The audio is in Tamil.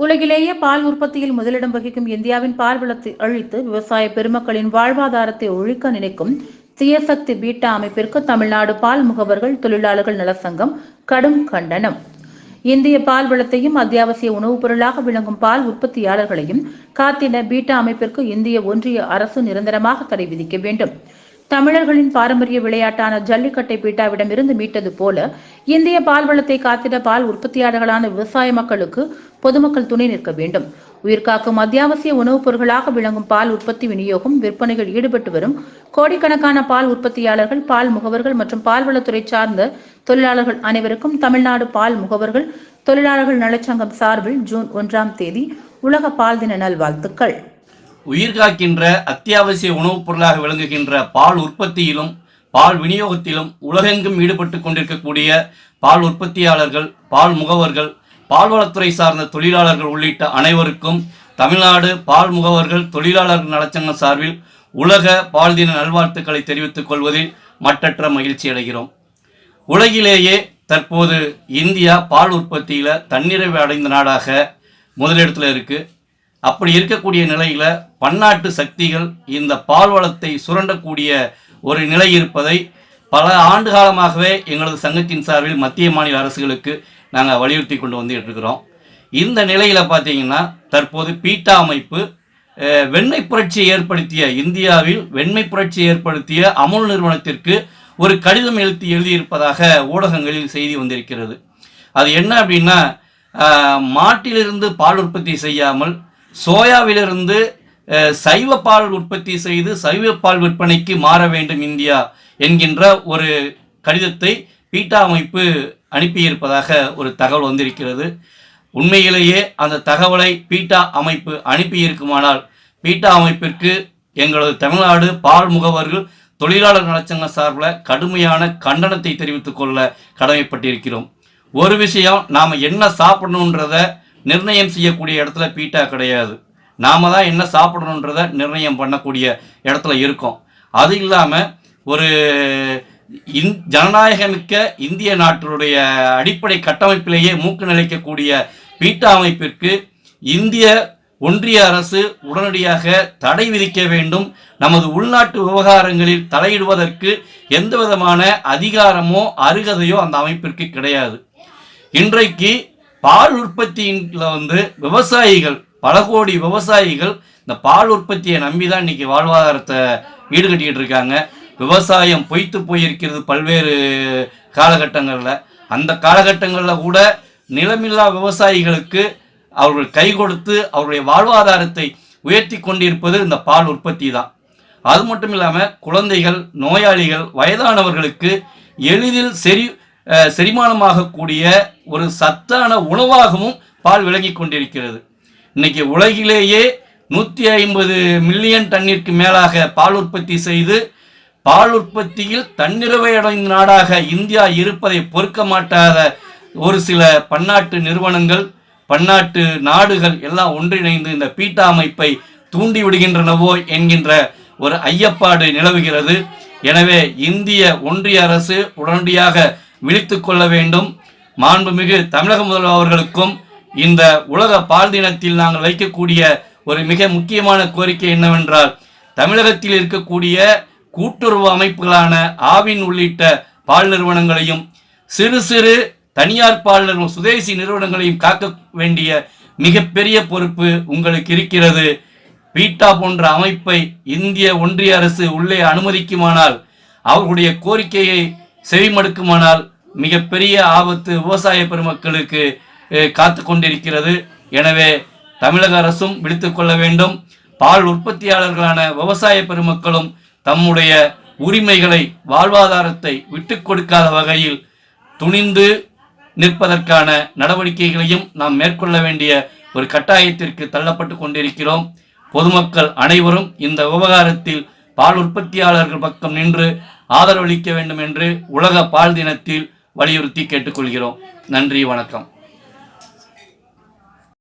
உலகிலேயே பால் உற்பத்தியில் முதலிடம் வகிக்கும் இந்தியாவின் பால் வளத்தை அழித்து விவசாய பெருமக்களின் வாழ்வாதாரத்தை ஒழிக்க நினைக்கும் தீயசக்தி பீட்டா அமைப்பிற்கு தமிழ்நாடு பால் முகவர்கள் தொழிலாளர்கள் நலசங்கம் கடும் கண்டனம். இந்திய பால் வளத்தையும் அத்தியாவசிய உணவுப் பொருளாக விளங்கும் பால் உற்பத்தியாளர்களையும் காத்திட பீட்டா அமைப்பிற்கு இந்திய ஒன்றிய அரசு நிரந்தரமாக தடை விதிக்க வேண்டும். தமிழர்களின் பாரம்பரிய விளையாட்டான ஜல்லிக்கட்டை பீட்டாவிடமிருந்து மீட்டது போல இந்திய பால் வளத்தை காத்திட பால் உற்பத்தியாளர்களான விவசாய மக்களுக்கு பொதுமக்கள் துணை நிற்க வேண்டும். உயிர்காக்கும் அத்தியாவசிய உணவுப் பொருட்களாக விளங்கும் பால் உற்பத்தி விநியோகம் விற்பனைகள் ஈடுபட்டு வரும். கோடிக்கணக்கான பால் உற்பத்தியாளர்கள் பால் முகவர்கள் மற்றும் பால்வளத்துறை சார்ந்த தொழிலாளர்கள் அனைவருக்கும் தமிழ்நாடு பால் முகவர்கள் தொழிலாளர்கள் நலச்சங்கம் சார்பில் ஜூன் ஒன்றாம் தேதி உலக பால் தின நல்வாழ்த்துக்கள். உயிர் காக்கின்ற அத்தியாவசிய உணவுப் பொருளாக விளங்குகின்ற பால் உற்பத்தியிலும் பால் விநியோகத்திலும் உலகெங்கும் ஈடுபட்டு கொண்டிருக்கக்கூடிய பால் உற்பத்தியாளர்கள் பால் முகவர்கள் பால்வளத்துறை சார்ந்த தொழிலாளர்கள் உள்ளிட்ட அனைவருக்கும் தமிழ்நாடு பால் முகவர்கள் தொழிலாளர்கள் நலச்சங்கம் சார்பில் உலக பால் தின நல்வாழ்த்துக்களை தெரிவித்துக் கொள்வதில் மட்டற்ற மகிழ்ச்சி அடைகிறோம். உலகிலேயே தற்போது இந்தியா பால் உற்பத்தியில் தன்னிறைவு அடைந்த நாடாக முதலிடத்தில் இருக்குது அப்படி இருக்கக்கூடிய நிலையில் பன்னாட்டு சக்திகள் இந்த பால் வளத்தை சுரண்டக்கூடிய ஒரு நிலை இருப்பதை பல ஆண்டு காலமாகவே எங்களது சங்கத்தின் சார்பில் மத்திய மாநில அரசுகளுக்கு நாங்கள் வலியுறுத்தி கொண்டு வந்துட்டு இருக்கிறோம் இந்த நிலையில் பார்த்தீங்கன்னா தற்போது பீட்டா அமைப்பு வெண்மை புரட்சியை ஏற்படுத்திய இந்தியாவில் வெண்மை புரட்சியை ஏற்படுத்திய அமுல் நிறுவனத்திற்கு ஒரு கடிதம் எழுதி எழுதியிருப்பதாக ஊடகங்களில் செய்தி வந்திருக்கிறது. அது என்ன அப்படின்னா மாட்டிலிருந்து பால் உற்பத்தி செய்யாமல் சோயாவிலிருந்து சைவ பால் உற்பத்தி செய்து சைவ பால் விற்பனைக்கு மாற வேண்டும் இந்தியா என்கின்ற ஒரு கடிதத்தை பீட்டா அமைப்பு அனுப்பியிருப்பதாக ஒரு தகவல் வந்திருக்கிறது. உண்மையிலேயே அந்த தகவலை பீட்டா அமைப்பு அனுப்பியிருக்குமானால் பீட்டா அமைப்பிற்கு எங்களது தமிழ்நாடு பால் முகவர்கள் தொழிலாளர் நலச்சங்க சார்பில் கடுமையான கண்டனத்தை தெரிவித்துக் கொள்ள கடமைப்பட்டிருக்கிறோம். ஒரு விஷயம் நாம் என்ன சாப்பிடணுன்றதை நிர்ணயம் செய்யக்கூடிய இடத்துல பீட்டா கிடையாது. நாம் தான் என்ன சாப்பிடணுன்றத நிர்ணயம் பண்ணக்கூடிய இடத்துல இருக்கோம். அது இல்லாமல் ஒரு இந் ஜனநாயகமிக்க இந்திய நாட்டினுடைய அடிப்படை கட்டமைப்பிலேயே மூக்கு நிலைக்கக்கூடிய பீட்டா அமைப்பிற்கு இந்திய ஒன்றிய அரசு உடனடியாக தடை விதிக்க வேண்டும். நமது உள்நாட்டு விவகாரங்களில் தலையிடுவதற்கு எந்த விதமான அதிகாரமோ அருகதையோ அந்த அமைப்பிற்கு கிடையாது. இன்றைக்கு பால் உற்பத்தியில் வந்து விவசாயிகள் பல கோடி விவசாயிகள் இந்த பால் உற்பத்தியை நம்பி தான் இன்னைக்கு வாழ்வாதாரத்தை ஈடுகட்டிக்கிட்டு இருக்காங்க. விவசாயம் பொய்த்து போயிருக்கிறது பல்வேறு காலகட்டங்களில். அந்த காலகட்டங்களில் கூட நிலமில்லா விவசாயிகளுக்கு அவர்கள் கை கொடுத்து அவருடைய வாழ்வாதாரத்தை உயர்த்தி கொண்டிருப்பது இந்த பால் உற்பத்தி தான் அது மட்டும் இல்லாமல் குழந்தைகள் நோயாளிகள் வயதானவர்களுக்கு எளிதில் செறி செரிமானமாகக்கூடிய ஒரு சத்தான உணவாகவும் பால் விளங்கி கொண்டிருக்கிறது. இன்னைக்கு உலகிலேயே நூற்றி ஐம்பது மில்லியன் டன்னிற்கு மேலாக பால் உற்பத்தி செய்து பால் உற்பத்தியில் தன்னிறைவை அடைந்த நாடாக இந்தியா இருப்பதை பொறுக்க மாட்டாத ஒரு சில பன்னாட்டு நிறுவனங்கள் பன்னாட்டு நாடுகள் எல்லாம் ஒன்றிணைந்து இந்த பீட்டா அமைப்பை தூண்டி விடுகின்றனவோ என்கின்ற ஒரு ஐயப்பாடு நிலவுகிறது. எனவே இந்திய ஒன்றிய அரசு உடனடியாக விழித்து கொள்ள வேண்டும். மாண்புமிகு தமிழக முதல்வர் அவர்களுக்கும் இந்த உலக பால் தினத்தில் நாங்கள் வைக்கக்கூடிய ஒரு மிக முக்கியமான கோரிக்கை என்னவென்றால் தமிழகத்தில் இருக்கக்கூடிய கூட்டுறவு அமைப்புகளான ஆவின் உள்ளிட்ட பால் நிறுவனங்களையும் சிறு சிறு தனியார் பால் நிறுவனம் சுதேசி நிறுவனங்களையும் காக்க வேண்டிய மிகப்பெரிய பொறுப்பு உங்களுக்கு இருக்கிறது. பீட்டா போன்ற அமைப்பை இந்திய ஒன்றிய அரசு உள்ளே அனுமதிக்குமானால் அவர்களுடைய கோரிக்கையை செவிமடுக்குமானால் மிகப்பெரிய ஆபத்து விவசாய பெருமக்களுக்கு காத்து கொண்டிருக்கிறது. எனவே தமிழக அரசும் விழித்து கொள்ள வேண்டும். பால் உற்பத்தியாளர்களான விவசாய பெருமக்களும் தம்முடைய உரிமைகளை வாழ்வாதாரத்தை விட்டுக் கொடுக்காத வகையில் துணிந்து நிற்பதற்கான நடவடிக்கைகளையும் நாம் மேற்கொள்ள வேண்டிய ஒரு கட்டாயத்திற்கு தள்ளப்பட்டு கொண்டிருக்கிறோம். பொதுமக்கள் அனைவரும் இந்த விவகாரத்தில் பால் உற்பத்தியாளர்கள் பக்கம் நின்று ஆதரவளிக்க வேண்டும் என்று உலக பால் தினத்தில் வலியுறுத்தி கேட்டுக்கொள்கிறோம். நன்றி வணக்கம்.